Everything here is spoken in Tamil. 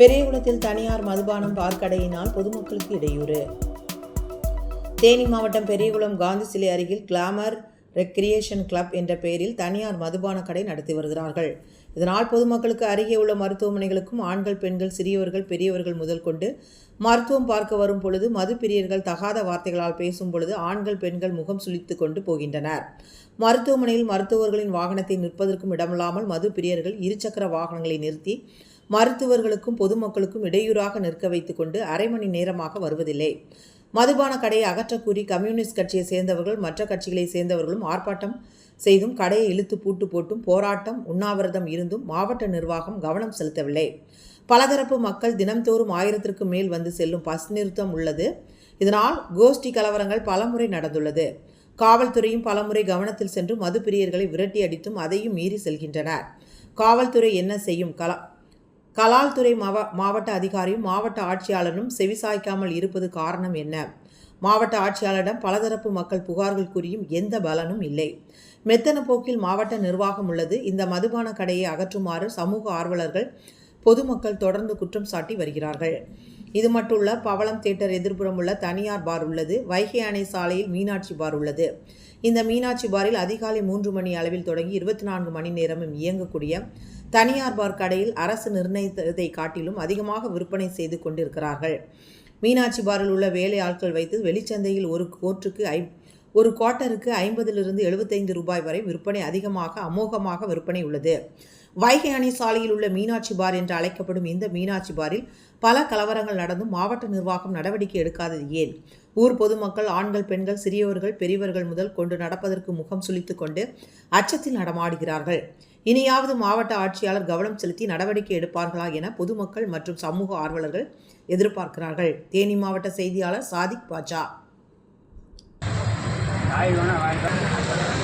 பெரியகுளத்தில் தனியார் மதுபானம் பார்க்கடையினால் பொதுமக்களுக்கு இடையூறு. தேனி மாவட்டம் பெரியகுளம் காந்தி சிலை அருகில் கிளாமர் ரெக்ரியேஷன் கிளப் என்ற பெயரில் தனியார் மதுபான கடை நடத்தி வருகிறார்கள். இதனால் பொதுமக்களுக்கு அருகே உள்ள மருத்துவமனைகளுக்கும் ஆண்கள் பெண்கள் சிறியவர்கள் பெரியவர்கள் முதல் கொண்டு மருத்துவம் பார்க்க வரும் பொழுது மது பிரியர்கள் தகாத வார்த்தைகளால் பேசும் பொழுது ஆண்கள் பெண்கள் முகம் சுழித்து கொண்டு போகின்றனர். மருத்துவமனையில் மருத்துவர்களின் வாகனத்தை நிற்பதற்கும் இடமில்லாமல் மது பிரியர்கள் இருசக்கர வாகனங்களை நிறுத்தி மருத்துவர்களுக்கும் பொதுமக்களுக்கும் இடையூறாக நிற்க வைத்துக்கொண்டு அரை மணி நேரமாக வருவதில்லை. மதுபான கடையை அகற்றக்கூறி கம்யூனிஸ்ட் கட்சியை சேர்ந்தவர்கள் மற்ற கட்சிகளை சேர்ந்தவர்களும் ஆர்ப்பாட்டம் செய்தும் கடையை இழுத்து பூட்டு போட்டும் போராட்டம் உண்ணாவிரதம் இருந்தும் மாவட்ட நிர்வாகம் கவனம் செலுத்தவில்லை. பலதரப்பு மக்கள் தினம்தோறும் ஆயிரத்திற்கும் மேல் வந்து செல்லும் பஸ் நிறுத்தம் உள்ளது. இதனால் கோஷ்டி கலவரங்கள் பலமுறை நடந்துள்ளது. காவல்துறையும் பலமுறை கவனத்தில் சென்று மது பிரியர்களை விரட்டி அடித்தும் அதையும் மீறி செல்கின்றனர். காவல்துறை என்ன செய்யும்? கலா கலால்துறை மாவ மாவட்ட அதிகாரியும் மாவட்ட ஆட்சியாளரும் செவிசாய்க்காமல் இருப்பது காரணம் என்ன? மாவட்ட ஆட்சியாளரிடம் பலதரப்பு மக்கள் புகார்கள் கூறியும் எந்த பலனும் இல்லை. மெத்தன போக்கில் மாவட்ட நிர்வாகம் உள்ளது. இந்த மதுபான கடையை அகற்றுமாறு சமூக ஆர்வலர்கள் பொதுமக்கள் தொடர்ந்து குற்றம் சாட்டி வருகிறார்கள். இது மட்டுள்ள பவளம் தேட்டர் எதிர்ப்புறம் உள்ள தனியார் பார் உள்ளது. வைகை அணை சாலையில் மீனாட்சி பார் உள்ளது. இந்த மீனாட்சி பாரில் அதிகாலை மூன்று மணி அளவில் தொடங்கி இருபத்தி நான்கு மணி நேரமும் இயங்கக்கூடிய தனியார் பார் கடையில் அரசு நிர்ணயித்ததை காட்டிலும் அதிகமாக விற்பனை செய்து கொண்டிருக்கிறார்கள். மீனாட்சி பாரில் உள்ள வேலை ஆட்கள் வைத்து வெளிச்சந்தையில் ஒரு கோற்றுக்கு ஐ ஒரு குவார்ட்டருக்கு ஐம்பதிலிருந்து எழுபத்தைந்து ரூபாய் வரை விற்பனை அதிகமாக அமோகமாக விற்பனை உள்ளது. வைகை அணை சாலையில் உள்ள மீனாட்சி பார் என்று அழைக்கப்படும் இந்த மீனாட்சி பாரில் பல கலவரங்கள் நடந்தும் மாவட்ட நிர்வாகம் நடவடிக்கை எடுக்காதது ஏன்? ஊர் பொதுமக்கள் ஆண்கள் பெண்கள் சிறியவர்கள் பெரியவர்கள் முதல் கொண்டு நடப்பதற்கு முகம் சுளித்துக் கொண்டு அச்சத்தில் நடமாடுகிறார்கள். இனியாவது மாவட்ட ஆட்சியாளர் கவனம் செலுத்தி நடவடிக்கை எடுப்பார்களா என பொதுமக்கள் மற்றும் சமூக ஆர்வலர்கள் எதிர்பார்க்கிறார்கள். தேனி மாவட்ட செய்தியாளர் சாதிக் பாஜா காய் வேணால் வாங்கிக்கலாம்